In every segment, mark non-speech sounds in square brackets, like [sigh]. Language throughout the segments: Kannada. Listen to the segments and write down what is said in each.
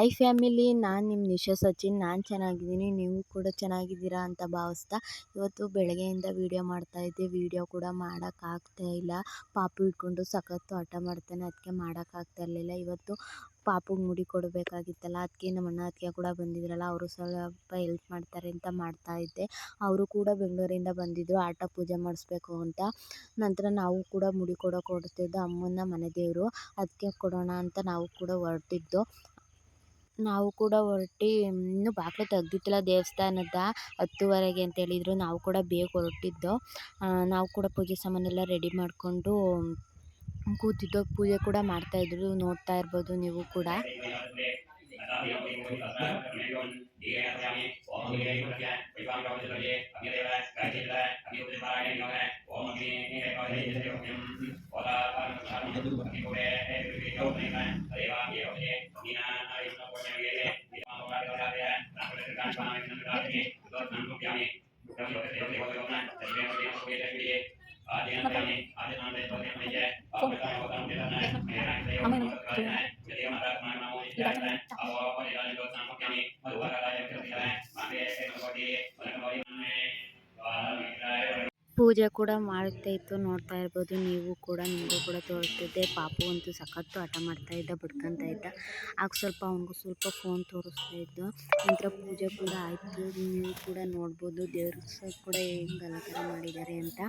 ಹಾಯ್ ಫ್ಯಾಮಿಲಿ ನಾನು ನಿಮ್ಮ ನಿಶಾ ಸಚಿನ್. ನಾನು ಚೆನ್ನಾಗಿದ್ದೀನಿ. ನೀವು ಕೂಡ ಚೆನ್ನಾಗಿದ್ದೀರಾ ಅಂತ ಭಾವಿಸ್ತಾ ಇವತ್ತು ಬೆಳಗ್ಗೆಯಿಂದ ವೀಡಿಯೋ ಮಾಡ್ತಾಯಿದ್ದೆ ವೀಡಿಯೋ ಕೂಡ ಮಾಡೋಕ್ಕಾಗ್ತಾ ಇಲ್ಲ. ಪಾಪು ಇಟ್ಕೊಂಡು ಸಖತ್ತು ಹಠ ಮಾಡ್ತಾನೆ. ಅದಕ್ಕೆ ಮಾಡೋಕ್ಕಾಗ್ತಾ ಇರಲಿಲ್ಲ. ಇವತ್ತು ಪಾಪುಗೆ ಮುಡಿ ಕೊಡಬೇಕಾಗಿತ್ತಲ್ಲ. ಅದಕ್ಕೆ ನಮ್ಮ ಅಣ್ಣ ಅದಕ್ಕೆ ಕೂಡ ಬಂದಿದ್ರಲ್ಲ. ಅವರು ಸ್ವಲ್ಪ ಹೆಲ್ಪ್ ಮಾಡ್ತಾರೆ ಅಂತ ಮಾಡ್ತಾಯಿದ್ದೆ ಅವರು ಕೂಡ ಬೆಂಗಳೂರಿಂದ ಬಂದಿದ್ದರು ಆಟ ಪೂಜೆ ಮಾಡಿಸ್ಬೇಕು ಅಂತ. ನಂತರ ನಾವು ಕೂಡ ಮುಡಿ ಕೊಡೋಕೆ ಹೊರಟಿದ್ದು ಅಮ್ಮನ ಮನೆ ದೇವರು. ಅದಕ್ಕೆ ಕೊಡೋಣ ಅಂತ ನಾವು ಕೂಡ ಹೊರಟಿದ್ದು. ನಾವು ಕೂಡ ಹೊರಟು ಇನ್ನೂ ಬಾಗಿಲು ತೆಗ್ದಿತ್ತಿಲ್ಲ ದೇವಸ್ಥಾನದ ಹತ್ತುವರೆಗೆ ಅಂತ ಹೇಳಿದ್ರು. ನಾವು ಕೂಡ ಬೇಗ ಹೊರಟಿದ್ದೋ. ನಾವು ಕೂಡ ಪೂಜೆ ಸಾಮಾನೆಲ್ಲ ರೆಡಿ ಮಾಡಿಕೊಂಡು ಕೂತಿದ್ದೋ ಪೂಜೆ ಕೂಡ ಮಾಡ್ತಾಯಿದ್ರು ನೋಡ್ತಾ ಇರ್ಬೋದು ನೀವು ಕೂಡ. [laughs] การประมาณนั้นก็ได้ก็ทำทุกอย่างนี้ก็มีแต่เดียวเดียวเดียวนั้นแต่เดียวเดียวเดียวเดียวอาจจะทำได้อาจจะทำได้ตัวนี้ไม่ใช่เอาไปทำเอาไปทำได้ไม่ได้ไม่ได้ไม่ได้ไม่ได้ไม่ได้ไม่ได้ไม่ได้ ಪೂಜೆ ಕೂಡ ಮಾಡ್ತಾ ಇತ್ತು, ನೋಡ್ತಾ ಇರ್ಬೋದು. ನೀವು ಕೂಡ ನಿಮಗೂ ಕೂಡ ತೋರಿಸ್ತಿದ್ದೆ. ಪಾಪು ಅಂತೂ ಸಖತ್ತು ಹಠ ಮಾಡ್ತಾ ಇದ್ದ, ಬಿಡ್ಕೊತ ಇದ್ದ. ಆಗ ಸ್ವಲ್ಪ ಅವನಿಗೂ ಸ್ವಲ್ಪ ಫೋನ್ ತೋರಿಸ್ತಾ ಇದ್ದು ನಂತರ ಪೂಜೆ ಕೂಡ ಆಯಿತು. ನೀವು ಕೂಡ ನೋಡ್ಬೋದು, ದೇವ್ರ ಕೂಡ ಹೆಂಗೆ ಅಲಂಕಾರ ಮಾಡಿದ್ದಾರೆ ಅಂತ.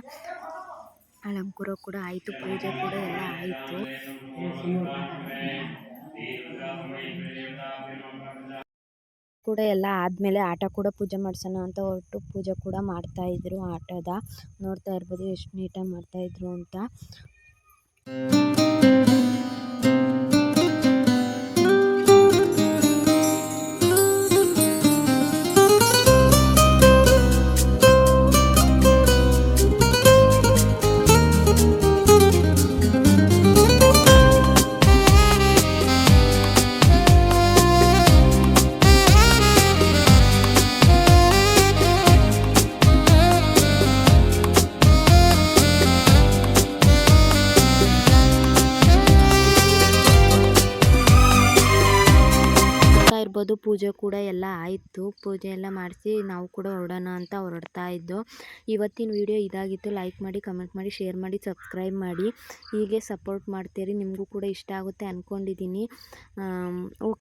ಅಲಂಕಾರ ಕೂಡ ಆಯಿತು, ಪೂಜೆ ಕೂಡ ಎಲ್ಲ ಆಯಿತು. ಕೂಡ ಎಲ್ಲ ಆದಮೇಲೆ ಆಟ ಕೂಡ ಪೂಜೆ ಮಾಡ್ಸೋಣ ಅಂತ ಹೊರಟು ಪೂಜೆ ಕೂಡ ಮಾಡ್ತಾಯಿದ್ರು ಆಟದ. ನೋಡ್ತಾ ಇರ್ಬೋದು ಎಷ್ಟು ನೀಟಾಗಿ ಮಾಡ್ತಾಯಿದ್ರು ಅಂತ. ಇರ್ಬೋದು ಪೂಜೆ ಕೂಡ ಎಲ್ಲ ಆಯಿತು. ಪೂಜೆ ಎಲ್ಲ ಮಾಡಿಸಿ ನಾವು ಕೂಡ ಹೊರಡೋಣ ಅಂತ ಹೊರಡ್ತಾ ಇದ್ದೋ, ಇವತ್ತಿನ ವಿಡಿಯೋ ಇದಾಗಿತ್ತು. ಲೈಕ್ ಮಾಡಿ ಕಮೆಂಟ್ ಮಾಡಿ ಶೇರ್ ಮಾಡಿ ಸಬ್ಸ್ಕ್ರೈಬ್ ಮಾಡಿ. ಹೀಗೆ ಸಪೋರ್ಟ್ ಮಾಡ್ತೀರಿ, ನಿಮಗೂ ಕೂಡ ಇಷ್ಟ ಆಗುತ್ತೆ ಅಂದ್ಕೊಂಡಿದ್ದೀನಿ ಓಕೆ.